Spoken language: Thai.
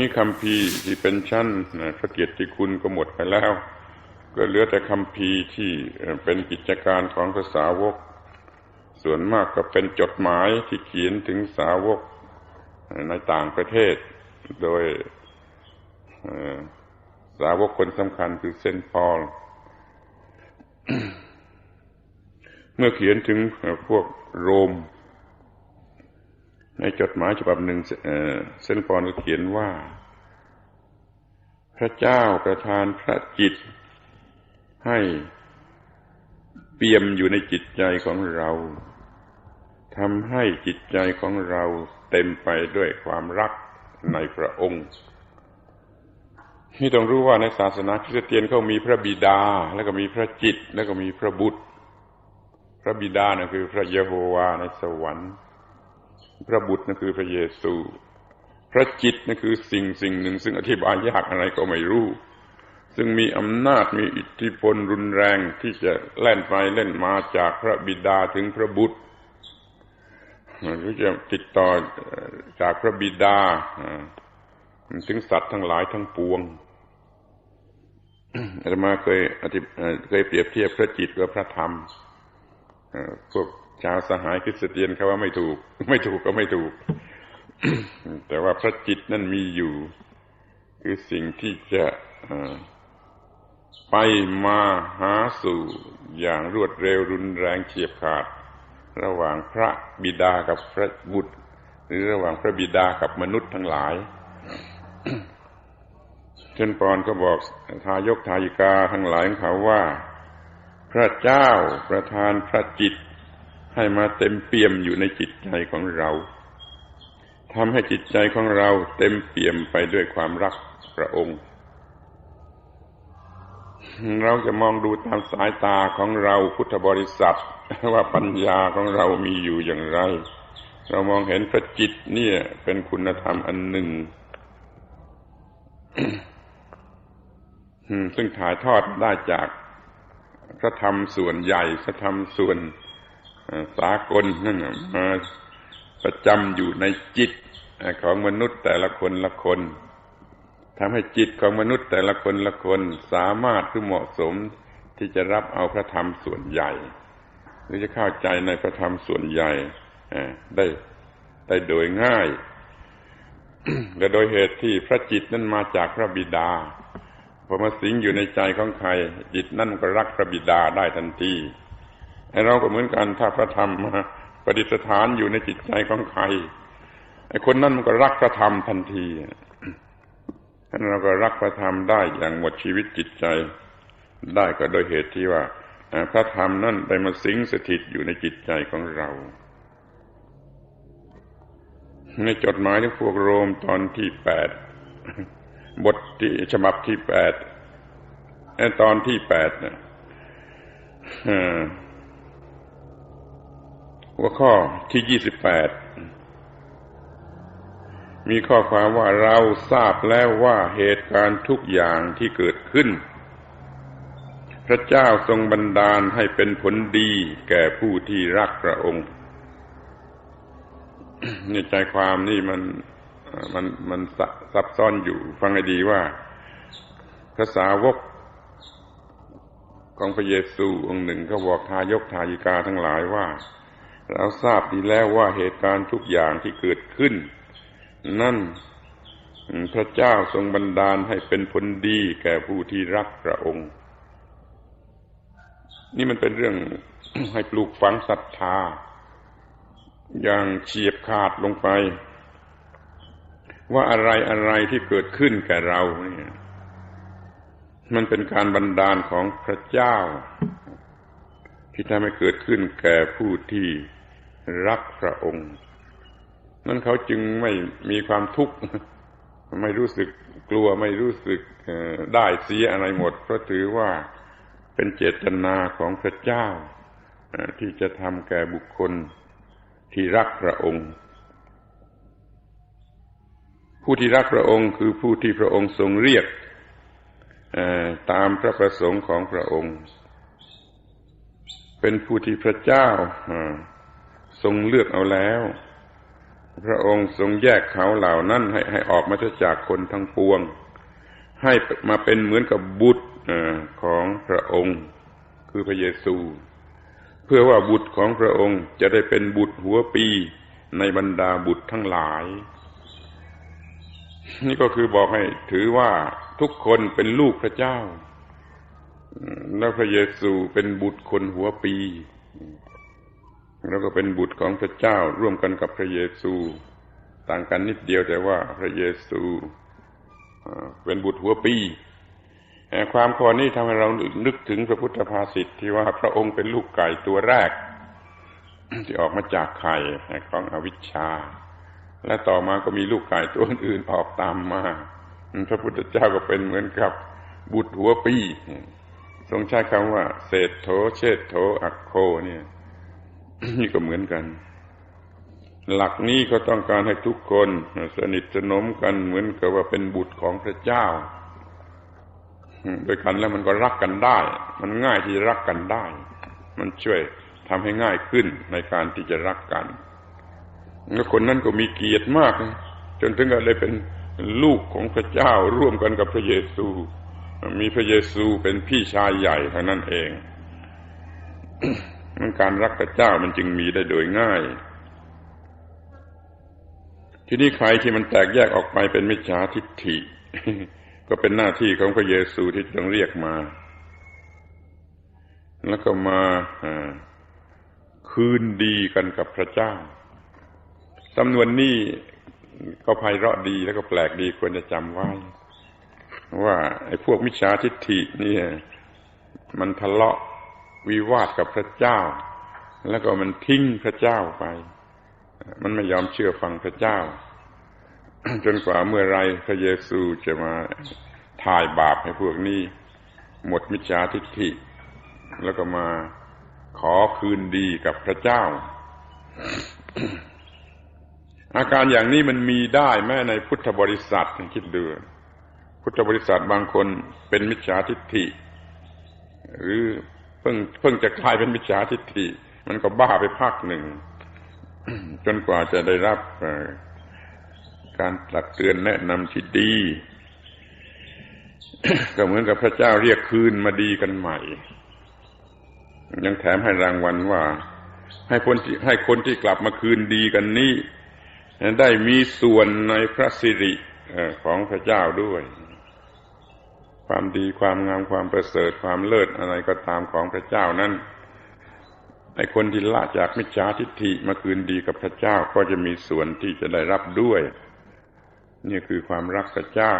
นี่คำพีที่เป็นชั้นพระเกียรติคุณก็หมดไปแล้ว ก็เหลือแต่คำพีที่เป็นกิจการของภาษาวก ส่วนมากก็เป็นจดหมายที่เขียนถึงสาวกในต่างประเทศ โดยสาวกคนสำคัญคือเซนพอลเมื่อเขียนถึงพวกโรม ในจดหมายฉบับหนึ่งเซนพอลเขียนว่า พระเจ้าประทานพระจิต ให้เปี่ยมอยู่ในจิตใจของเราทำให้จิตใจของเราเต็มไปด้วยความรักในพระองค์ที่ต้องรู้ว่าในศาสนาคริสเตียนเขามีพระบิดา แล้วก็มีพระจิต แล้วก็มีพระบุตร พระบิดานั่นคือพระเยโฮวาในสวรรค์ พระบุตรนั่นคือพระเยซู พระจิตนั่นคือสิ่งสิ่งหนึ่ง ซึ่งอธิบายยากอะไรก็ไม่รู้ ซึ่งมีอำนาจมีอิทธิพลรุนแรงที่จะเล่นไปเล่นมาจากพระบิดาถึงพระบุตรหรือจะติดต่อจากพระบิดาถึงสัตว์ทั้งหลายทั้งปวงอาตมาเคยเคยเปรียบเทียบพระจิตกับพระธรรมพวก ชาวสหายคริสเตียนเขาว่าไม่ถูก ไม่ถูกก็ไม่ถูก แต่ว่าพระจิตนั่นมีอยู่ คือสิ่งที่จะไปมาหาสู่อย่างรวดเร็วรุนแรงเฉียบขาด ระหว่างพระบิดากับพระบุตร หรือระหว่างพระบิดากับมนุษย์ทั้งหลายเช่นปอนก็บอกทายกทายิกาทั้งหลายของเขาว่า พระเจ้าประทานพระจิต ให้มาเต็มเปี่ยมอยู่ในจิตใจของเราทำให้จิตใจของเราเต็มเปี่ยมไปด้วยความรักพระองค์ เราจะมองดูตามสายตาของเราพุทธบริษัท ว่าปัญญาของเรามีอยู่อย่างไร เรามองเห็นพระจิตเนี่ยเป็นคุณธรรมอันหนึ่งซึ่งถ่ายทอดได้จากพระธรรมส่วนใหญ่พระธรรมส่วน สากลนั่นมาประจำอยู่ในจิตของมนุษย์แต่ละคนละคนทำให้จิตของมนุษย์แต่ละคนละคนสามารถคือเหมาะสมที่จะรับเอาพระธรรมส่วนใหญ่ หรือจะเข้าใจในพระธรรมส่วนใหญ่ได้ได้โดยง่ายและโดยเหตุที่พระจิตนั้นมาจากพระบิดาพอมาสิงอยู่ในใจของใครจิตนั่นก็รักพระบิดาได้ทันที เราก็เหมือนกันถ้าพระธรรมมาประดิษฐานอยู่ในจิตใจของใครไอ้คนนั้นมันก็รักพระธรรมทันทีเราก็รักพระธรรมได้อย่างหมดชีวิตจิตใจ ได้ก็โดยเหตุที่ว่าพระธรรมนั่นได้มาสิงสถิตอยู่ในจิตใจของเรา ในจดหมายที่พวกโรมตอนที่แปดบทที่ฉบับที่แปดตอนที่แปดเนะ หัวข้อที่ยี่สิบแปดมีข้อความว่าเราทราบแล้วว่าเหตุการณ์ทุกอย่างที่เกิดขึ้น พระเจ้าทรงบันดาลให้เป็นผลดีแก่ผู้ที่รักพระองค์นี่ใจความนี่มันมันมันซับซ้อนอยู่ ฟังให้ดีว่าภาษาวกของพระเยซูองค์หนึ่งเขาบอกทายกทายิกาทั้งหลายว่า เราทราบดีแล้วว่าเหตุการณ์ทุกอย่างที่เกิดขึ้น นั่นพระเจ้าทรงบันดาลให้เป็นผลดีแก่ผู้ที่รักพระองค์ นี่มันเป็นเรื่องให้ปลูกฝังศรัทธา อย่างเฉียบขาดลงไป ว่าอะไรอะไรที่เกิดขึ้นแก่เราเนี่ย มันเป็นการบันดาลของพระเจ้า ที่ทำให้เกิดขึ้นแก่ผู้ที่ รักพระองค์ นั่นเขาจึงไม่มีความทุกข์ไม่รู้สึกกลัวไม่รู้สึกได้เสียอะไรหมด เพราะถือว่าเป็นเจตนาของพระเจ้า ที่จะทำแก่บุคคลที่รักพระองค์ ผู้ที่รักพระองค์คือผู้ที่พระองค์ทรงเรียกตามพระประสงค์ของพระองค์ เป็นผู้ที่พระเจ้า ทรงเลือกเอาแล้ว พระองค์ทรงแยกเขาเหล่านั้นให้ให้ออกมาจากคนทั้งปวง ให้มาเป็นเหมือนกับบุตรของพระองค์ คือพระเยซู เพื่อว่าบุตรของพระองค์จะได้เป็นบุตรหัวปีในบรรดาบุตรทั้งหลาย นี่ก็คือบอกให้ถือว่าทุกคนเป็นลูกพระเจ้า แล้วพระเยซูเป็นบุตรคนหัวปี แล้วก็เป็นบุตรของพระเจ้าร่วมกันกับพระเยซู ต่างกันนิดเดียวแต่ว่าพระเยซูเป็นบุตรหัวปี ความข้อนี้ทำให้เรานึกถึงพระพุทธภาษิตที่ว่าพระองค์เป็นลูกไก่ตัวแรก ที่ออกมาจากไข่ของอวิชชา และต่อมาก็มีลูกไก่ตัวอื่นออกตามมาพระพุทธเจ้าก็เป็นเหมือนกับบุตรหัวปี ทรงใช้คำว่า เศษโถเชษโถอักโคเนี่ย นี่ก็เหมือนกัน หลักนี้ก็ต้องการให้ทุกคน สนิทสนมกันเหมือนกับว่าเป็นบุตรของพระเจ้าโดยกันแล้วมันก็รักกันได้ มันง่ายที่จะรักกันได้ มันช่วยทำให้ง่ายขึ้นในการที่จะรักกันแล้วคนนั้นก็มีเกียรติมาก จนถึงกับเลยเป็นลูกของพระเจ้าร่วมกันกับพระเยซู มีพระเยซูเป็นพี่ชายใหญ่เท่านั้นเอง การรักพระเจ้ามันจึงมีได้โดยง่าย ที่นี่ใครที่มันแตกแยกออกไปเป็นมิจฉาทิฏฐิ ก็เป็นหน้าที่ของพระเยซูที่ต้องเรียกมา แล้วก็มาคืนดีกันกับพระเจ้าสำนวนนี้ก็ไพเราะดีแล้วก็แปลกดีควรจะจำไว้ ว่าไอ้พวกมิจฉาทิฏฐินี่มันทะเลาะ วิวาทกับพระเจ้า แล้วก็มันทิ้งพระเจ้าไป มันไม่ยอมเชื่อฟังพระเจ้า จนกว่าเมื่อไรพระเยซูจะมาถ่ายบาปให้พวกนี้หมดมิจฉาทิฏฐิ แล้วก็มาขอคืนดีกับพระเจ้า อาการอย่างนี้มันมีได้แม้ในพุทธบริษัทคิดดูพุทธบริษัทบางคนเป็นมิจฉาทิฏฐิ หรือ เพิ่งเพิ่งจะกลายเป็นมิจฉาทิฏฐิมันก็บ้าไปพักหนึ่ง จนกว่าจะได้รับการตักเตือนแนะนำที่ดี ก็เหมือนกับพระเจ้าเรียกคืนมาดีกันใหม่ ยังแถมให้รางวัลว่า ให้คนที่ให้คนที่กลับมาคืนดีกันนี้ได้มีส่วนในพระสิริของพระเจ้าด้วย ความดีความงามความประเสริฐความเลิศอะไรก็ตามของพระเจ้านั้นไอ้คนที่ละจากมิจฉาทิฏฐิมาคืนดีกับพระเจ้าก็จะมีส่วนที่จะได้รับด้วย นี่คือความรักพระเจ้า